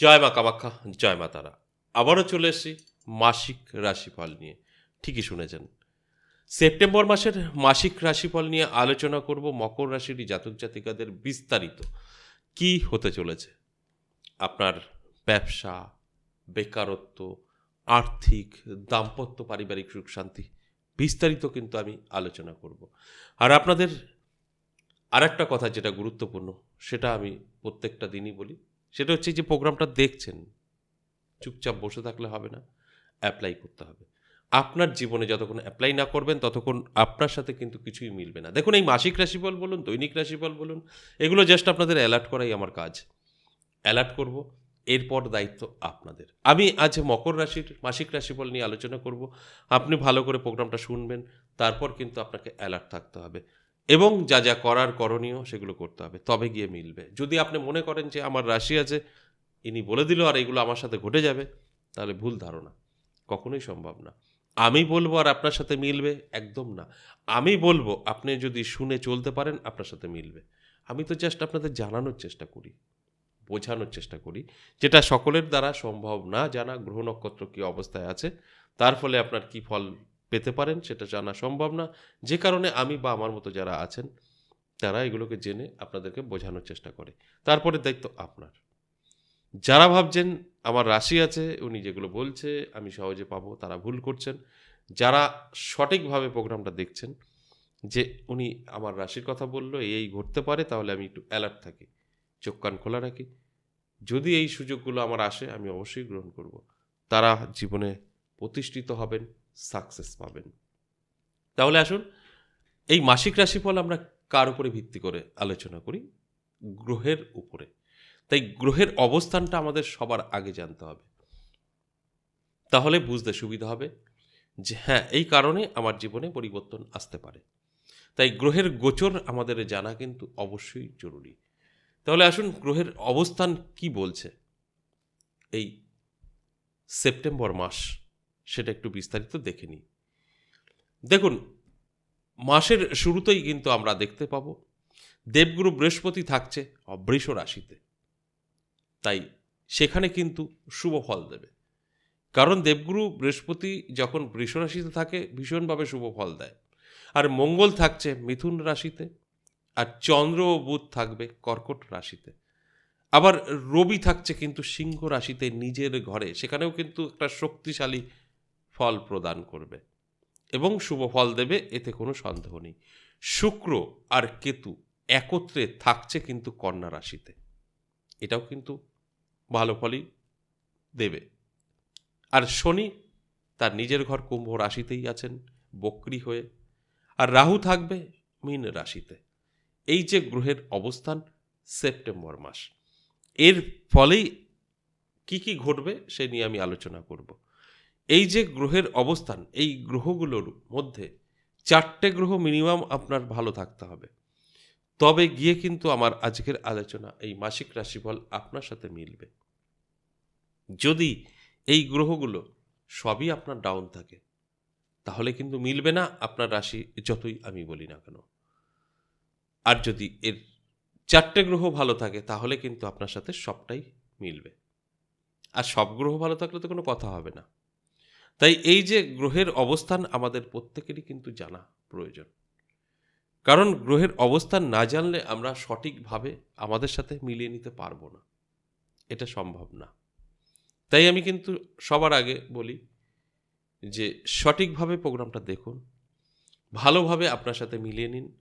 জয় মা কামাখ্যা, জয় মা তারা। আবারও চলে এসেছি মাসিক রাশিফল নিয়ে। ঠিকই শুনেছেন। সেপ্টেম্বর মাসের মাসিক রাশিফল নিয়ে আলোচনা করব মকর রাশির জাতক জাতিকাদের বিস্তারিত। কি হতে চলেছে? আপনার ব্যবসা, বেকারত্ব, আর্থিক, দাম্পত্য, পারিবারিক সুখ, শান্তি বিস্তারিত কিন্তু আমি আলোচনা করব। আর আপনাদের আর একটা কথা যেটা গুরুত্বপূর্ণ, সেটা আমি প্রত্যেকটা দিনই বলি সেটা হচ্ছে যে প্রোগ্রামটা দেখছেন, চুপচাপ বসে থাকলে হবে না অ্যাপ্লাই করতে হবে। আপনার জীবনে যতক্ষণ অ্যাপ্লাই না করবেন, ততক্ষণ আপনার সাথে কিন্তু কিছুই মিলবে না। দেখুন, এই মাসিক রাশিফল বলুন, দৈনিক রাশিফল বলুন, এগুলো জাস্ট আপনাদের অ্যালার্ট করাই আমার কাজ। অ্যালার্ট করব, এরপর দায়িত্ব আপনাদের। আমি আজ মকর রাশির মাসিক রাশিফল নিয়ে আলোচনা করব। আপনি ভালো করে প্রোগ্রামটা শুনবেন, তারপর কিন্তু আপনাকে অ্যালার্ট থাকতে হবে। এবং যা যা করার করণীয় সেগুলো করতে হবে, তবে গিয়ে মিলবে। যদি আপনি মনে করেন যে আমার রাশি আছে, ইনি বলে দিল আর এগুলো আমার সাথে ঘটে যাবে, তাহলে ভুল ধারণা, কখনোই সম্ভব না। আমি বলব আর আপনার সাথে মিলবে, একদম না। আমি বলব, আপনি যদি শুনে চলতে পারেন, আপনার সাথে মিলবে। আমি তো জাস্ট আপনাদের জানানোর চেষ্টা করি, বোঝানোর চেষ্টা করি, যেটা সকলের দ্বারা সম্ভব না জানা, গ্রহ নক্ষত্র কী অবস্থায় আছে, তার ফলে আপনার কি ফল পেতে পারেন, সেটা জানা সম্ভব না। যে কারণে আমি বা আমার মতো যারা আছেন, তারা এগুলোকে জেনে আপনাদেরকে বোঝানোর চেষ্টা করে। তারপরে দায়িত্ব আপনার। যারা ভাবছেন, আমার রাশি আছে, উনি যেগুলো বলছে, আমি সহজে পাবো, তারা ভুল করছেন। যারা সঠিকভাবে প্রোগ্রামটা দেখছেন, যে উনি আমার রাশির কথা বলল, এই ঘটতে পারে, তাহলে আমি একটু অ্যালার্ট থাকি, চোখ কান খোলা রাখি। যদি এই সুযোগগুলো আমার আসে, আমি অবশ্যই গ্রহণ করব। তারা জীবনে প্রতিষ্ঠিত হবেন সাকসেস পাবেন। তাহলে আসুন, এই মাসিক রাশিফল আমরা কার উপরে ভিত্তি করে আলোচনা করি? গ্রহের উপরে। তাই গ্রহের অবস্থানটা আমাদের সবার আগে জানতে হবে। তাহলে বুঝতে সুবিধা হবে যে হ্যাঁ এই কারণে আমার জীবনে পরিবর্তন আসতে পারে। তাই গ্রহের গোচর আমাদের জানা কিন্তু অবশ্যই জরুরি। তাহলে আসুন, গ্রহের অবস্থান কি বলছে? এই সেপ্টেম্বর মাস সেটা একটু বিস্তারিত দেখে নিই। দেখুন, মাসের শুরুতেই কিন্তু আমরা দেখতে পাব, দেবগুরু বৃহস্পতি থাকছে বৃষ রাশিতে। তাই সেখানে কিন্তু শুভ ফল দেবে। কারণ দেবগুরু বৃহস্পতি যখন বৃষ রাশিতে থাকে, ভীষণভাবে শুভ ফল দেয়। আর মঙ্গল থাকছে মিথুন রাশিতে, আর চন্দ্র ও বুধ থাকবে কর্কট রাশিতে। আবার রবি থাকছে কিন্তু সিংহ রাশিতে নিজের ঘরে, সেখানেও কিন্তু একটা শক্তিশালী ফল প্রদান করবে এবং শুভ ফল দেবে, এতে কোনো সন্দেহ নেই। শুক্র আর কেতু একত্রে থাকছে কিন্তু কন্যা রাশিতে। এটাও কিন্তু ভালো ফলই দেবে। আর শনি তার নিজের ঘর কুম্ভ রাশিতেই আছেন, বক্রি হয়ে। আর রাহু থাকবে মীন রাশিতে। এই যে গ্রহের অবস্থান, সেপ্টেম্বর মাস। এর ফলেই কি কি ঘটবে, সে নিয়ে আমি আলোচনা করব। এই যে গ্রহের অবস্থান, এই গ্রহগুলোর মধ্যে চারটে গ্রহ মিনিমাম আপনার ভালো থাকতে হবে। তবে গিয়ে কিন্তু আমার আজকের আলোচনা, এই মাসিক রাশিফল আপনার সাথে মিলবে। যদি এই গ্রহগুলো সবই আপনার ডাউন থাকে, তাহলে কিন্তু মিলবে না আপনার রাশি যতই আমি বলি না কেন। আর যদি এর চারটে গ্রহ ভালো থাকে, তাহলে কিন্তু আপনার সাথে সবটাই মিলবে। আর সব গ্রহ ভালো থাকলে তো কোনো কথা হবে না। তাই এই যে গ্রহের অবস্থান আমাদের প্রত্যেকেরই কিন্তু জানা প্রয়োজন। কারণ গ্রহের অবস্থান না জানলে আমরা সঠিকভাবে আমাদের সাথে মিলিয়ে নিতে পারব না। এটা সম্ভব না। তাই আমি কিন্তু সবার আগে বলি যে সঠিকভাবে প্রোগ্রামটা দেখুন, ভালোভাবে আপনার সাথে মিলিয়ে নিন,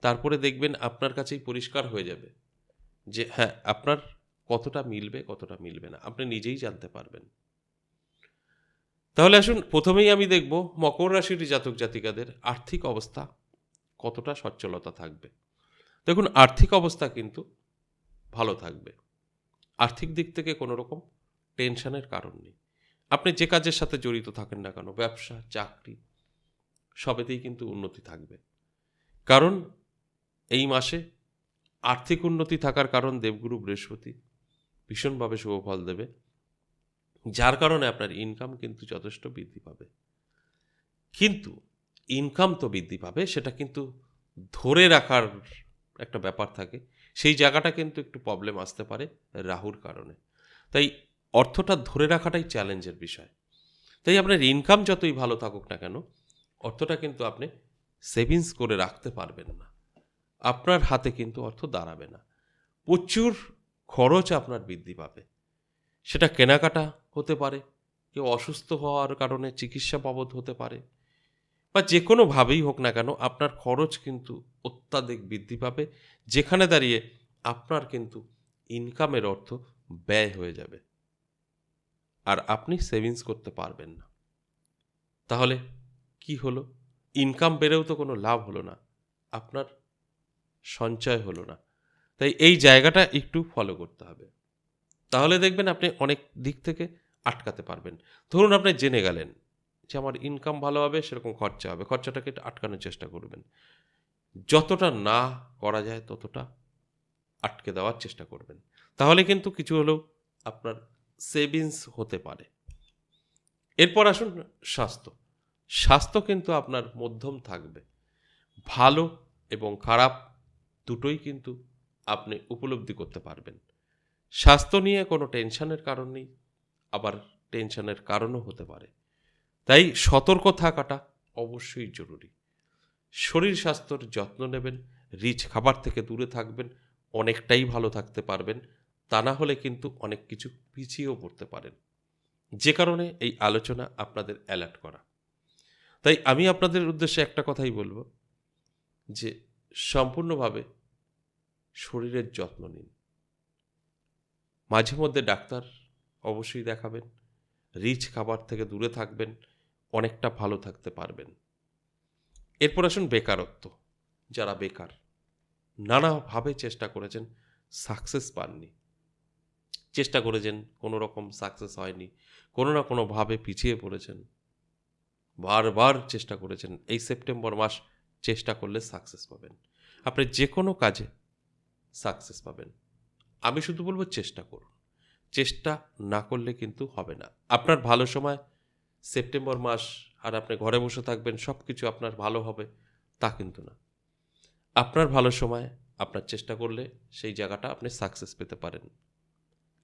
তারপরে দেখবেন আপনার কাছেই পরিষ্কার হয়ে যাবে যে হ্যাঁ আপনার কতটা মিলবে কতটা মিলবে না। আপনি নিজেই জানতে পারবেন। তাহলে আসুন, প্রথমেই আমি দেখব মকর রাশির জাতক জাতিকাদের আর্থিক অবস্থা কতটা সচ্ছলতা থাকবে। দেখুন, আর্থিক অবস্থা কিন্তু ভালো থাকবে। আর্থিক দিক থেকে কোনো রকম টেনশনের কারণ নেই। আপনি যে কাজের সাথে জড়িত থাকেন না কেন, ব্যবসা, চাকরি, সবেতেই কিন্তু উন্নতি থাকবে। কারণ এই মাসে আর্থিক উন্নতি থাকার কারণ দেবগুরু বৃহস্পতি ভীষণভাবে শুভ ফল দেবে। যার কারণে আপনার ইনকাম কিন্তু যথেষ্ট বৃদ্ধি পাবে। কিন্তু ইনকাম তো বৃদ্ধি পাবে, সেটা কিন্তু ধরে রাখার একটা ব্যাপার থাকে। সেই জায়গাটা কিন্তু একটু প্রবলেম আসতে পারে রাহুর কারণে। তাই অর্থটা ধরে রাখাটাই চ্যালেঞ্জের বিষয়। তাই আপনার ইনকাম যতই ভালো থাকুক না কেন, অর্থটা কিন্তু আপনি সেভিংস করে রাখতে পারবেন না। আপনার হাতে কিন্তু অর্থ দাঁড়াবে না। প্রচুর খরচ আপনার বৃদ্ধি পাবে। সেটা কেনাকাটা হতে পারে। কেউ অসুস্থ হওয়ার কারণে চিকিৎসা বাবদ হতে পারে। বা যে কোনোভাবেই হোক না কেন, আপনার খরচ কিন্তু অত্যাধিক বৃদ্ধি পাবে। যেখানে দাঁড়িয়ে আপনার কিন্তু ইনকামের অর্থ ব্যয় হয়ে যাবে। আর আপনি সেভিংস করতে পারবেন না। তাহলে কি হলো? ইনকাম বেড়েও তো কোনো লাভ হলো না। আপনার সঞ্চয় হলো না। তাই এই জায়গাটা একটু ফলো করতে হবে। তাহলে দেখবেন আপনি অনেক দিক থেকে আটকাতে পারবেন। ধরুন আপনি জেনে গেলেন যে আমার ইনকাম ভালো হবে, সেরকম খরচা হবে। খরচাটাকে আটকানোর চেষ্টা করবেন। যতটা না করা যায়, ততটা আটকে দেওয়ার চেষ্টা করবেন। তাহলে কিন্তু কিছু হলেও আপনার সেভিংস হতে পারে। এরপর আসুন স্বাস্থ্য। স্বাস্থ্য কিন্তু আপনার মধ্যম থাকবে। ভালো এবং খারাপ দুটোই কিন্তু আপনি উপলব্ধি করতে পারবেন। স্বাস্থ্য নিয়ে কোনো টেনশনের কারণ নেই। আবার টেনশনের কারণও হতে পারে। তাই সতর্ক থাকাটা অবশ্যই জরুরি। শরীর স্বাস্থ্যর যত্ন নেবেন, রিচ খাবার থেকে দূরে থাকবেন, অনেকটাই ভালো থাকতে পারবেন, তা না হলে কিন্তু অনেক কিছু পিছিয়েও পড়তে পারেন। যে কারণে এই আলোচনা আপনাদের অ্যালার্ট করা। তাই আমি আপনাদের উদ্দেশ্যে একটা কথাই বলব যে, সম্পূর্ণভাবে শরীরের যত্ন নিন। মাঝে মধ্যে ডাক্তার অবশ্যই দেখাবেন। রিচ খাবার থেকে দূরে থাকবেন, অনেকটা ভালো থাকতে পারবেন। এরপর আসুন বেকারত্ব, যারা বেকার। নানাভাবে চেষ্টা করেছেন সাকসেস পাননি। চেষ্টা করেছেন কোনো রকম সাকসেস হয়নি, কোনো না কোনোভাবে পিছিয়ে পড়েছেন। বারবার চেষ্টা করেছেন, এই সেপ্টেম্বর মাস চেষ্টা করলে সাকসেস পাবেন। আপনি যে কোনো কাজে সাকসেস পাবেন। আমি শুধু বলব, চেষ্টা করুন। চেষ্টা না করলে কিন্তু হবে না। আপনার ভালো সময়, সেপ্টেম্বর মাস আর আপনি ঘরে বসে থাকবেন সব কিছু আপনার ভালো হবে, তা কিন্তু না। আপনার ভালো সময়, আপনার চেষ্টা করলে সেই জায়গাটা আপনি সাকসেস পেতে পারেন।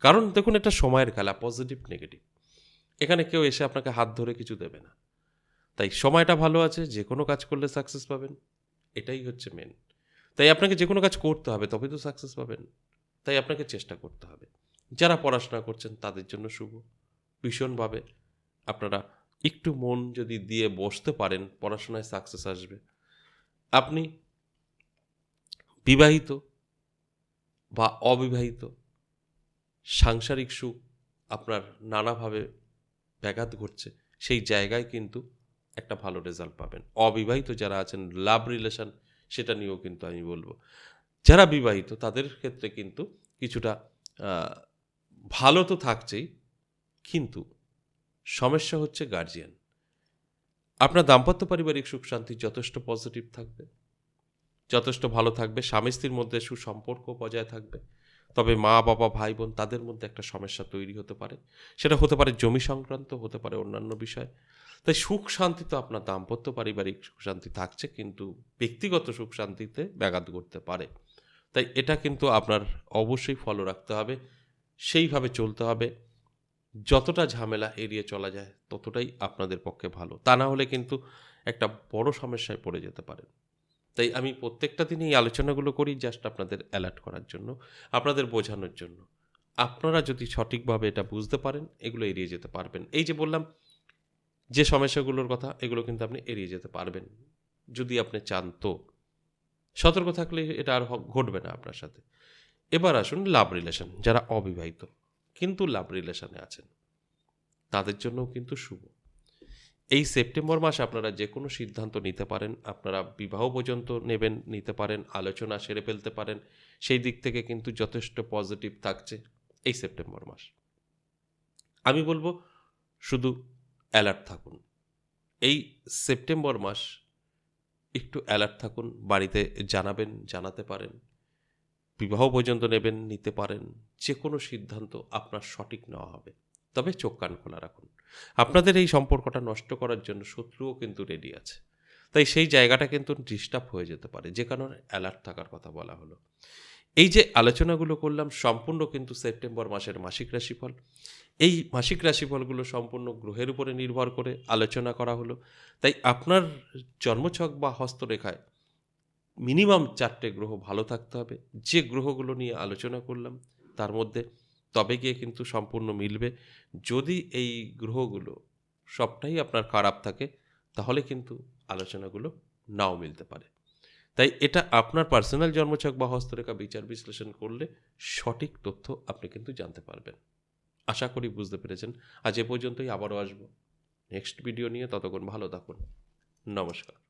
কারণ দেখুন, এটা সময়ের খেলা পজিটিভ নেগেটিভ এখানে কেউ এসে আপনাকে হাত ধরে কিছু দেবে না। তাই সময়টা ভালো আছে, যে কোনো কাজ করলে সাকসেস পাবেন, এটাই হচ্ছে মেন তাই আপনাকে যে কোনো কাজ করতে হবে তবে তো সাকসেস পাবেন। তাই আপনাকে চেষ্টা করতে হবে। যারা পড়াশোনা করছেন, তাদের জন্য শুভ। ভীষণভাবে আপনারা একটু মন যদি দিয়ে বসতে পারেন, পড়াশোনায় সাকসেস আসবে। আপনি বিবাহিত বা অবিবাহিত, সাংসারিক সুখ আপনার নানাভাবে ব্যাঘাত ঘটছে, সেই জায়গায় কিন্তু একটা ভালো রেজাল্ট পাবেন। অবিবাহিত যারা আছেন লাভ রিলেশন সেটা নিয়েও কিন্তু আমি বলব। যারা বিবাহিত, তাদের ক্ষেত্রে কিন্তু কিছুটা ভালো তো থাকছেই, কিন্তু সমস্যা হচ্ছে গার্জিয়ান আপনার দাম্পত্য পারিবারিক সুখ শান্তি যথেষ্ট পজিটিভ থাকবে, যথেষ্ট ভালো থাকবে, স্বামী স্ত্রীর মধ্যে সুসম্পর্ক বজায় থাকবে, তবে মা, বাবা, ভাই, বোন তাদের মধ্যে একটা সমস্যা তৈরি হতে পারে। সেটা হতে পারে জমি সংক্রান্ত, হতে পারে অন্যান্য বিষয়। তাই সুখ শান্তি তো আপনার দাম্পত্য পারিবারিক সুখ শান্তি থাকছে, কিন্তু ব্যক্তিগত সুখ শান্তিতে ব্যাঘাত করতে পারে। তাই এটা কিন্তু আপনার অবশ্যই ফলো রাখতে হবে। সেইভাবে চলতে হবে। যতটা ঝামেলা এড়িয়ে চলা যায়, ততটাই আপনাদের পক্ষে ভালো। তা না হলে কিন্তু একটা বড় সমস্যায় পড়ে যেতে পারেন। তাই আমি প্রত্যেকটা দিন এই আলোচনাগুলো করি জাস্ট আপনাদের অ্যালার্ট করার জন্য, আপনাদের বোঝানোর জন্য। আপনারা যদি সঠিকভাবে এটা বুঝতে পারেন, এগুলো এড়িয়ে যেতে পারবেন। এই যে বললাম, যে সমস্যাগুলোর কথা, এগুলো কিন্তু আপনি এড়িয়ে যেতে পারবেন। যদি আপনি চান তো। সতর্ক থাকলে এটা আর ঘটবে না আপনার সাথে। এবার আসুন লাভ রিলেশন যারা অবিবাহিত, কিন্তু লাভ রিলেশনে আছেন। তাদের জন্যও কিন্তু শুভ। এই সেপ্টেম্বর মাসে আপনারা যে কোনো সিদ্ধান্ত নিতে পারেন, আপনারা বিবাহ পর্যন্ত নেবেন, নিতে পারেন, আলোচনা সেরে ফেলতে পারেন, সেই দিক থেকে কিন্তু যথেষ্ট পজিটিভ থাকছে এই সেপ্টেম্বর মাস। আমি বলব, শুধু অ্যালার্ট থাকুন। এই সেপ্টেম্বর মাস একটু অ্যালার্ট থাকুন, বাড়িতে জানাবেন, জানাতে পারেন। বিবাহ পর্যন্ত নেবেন, নিতে পারেন যে কোনো সিদ্ধান্ত আপনার সঠিক নেওয়া হবে। তবে চোখ কান খোলা রাখুন। আপনাদের এই সম্পর্কটা নষ্ট করার জন্য শত্রুও কিন্তু রেডি আছে। তাই সেই জায়গাটা কিন্তু ডিস্টার্ব হয়ে যেতে পারে, যে কারণে অ্যালার্ট থাকার কথা বলা হলো। এই যে আলোচনাগুলো করলাম, সম্পূর্ণ কিন্তু সেপ্টেম্বর মাসের মাসিক রাশিফল। এই মাসিক রাশিফলগুলো সম্পূর্ণ গ্রহের উপরে নির্ভর করে আলোচনা করা হলো। তাই আপনার জন্মছক বা হস্তরেখায় মিনিমাম চারটে গ্রহ ভালো থাকতে হবে। যে গ্রহগুলো নিয়ে আলোচনা করলাম, তার মধ্যে তবে গিয়ে কিন্তু সম্পূর্ণ মিলবে। যদি এই গ্রহগুলো সবটাই আপনার খারাপ থাকে, তাহলে কিন্তু আলোচনাগুলো নাও মিলতে পারে। তাই এটা আপনার পার্সোনাল জন্মছক বা হস্তরেখা বিচার বিশ্লেষণ করলে সঠিক তথ্য আপনি কিন্তু জানতে পারবেন। আশা করি বুঝতে পেরেছেন। আজ এ পর্যন্তই, আবারও আসব। নেক্সট ভিডিও নিয়ে ততক্ষণ ভালো থাকুন। নমস্কার।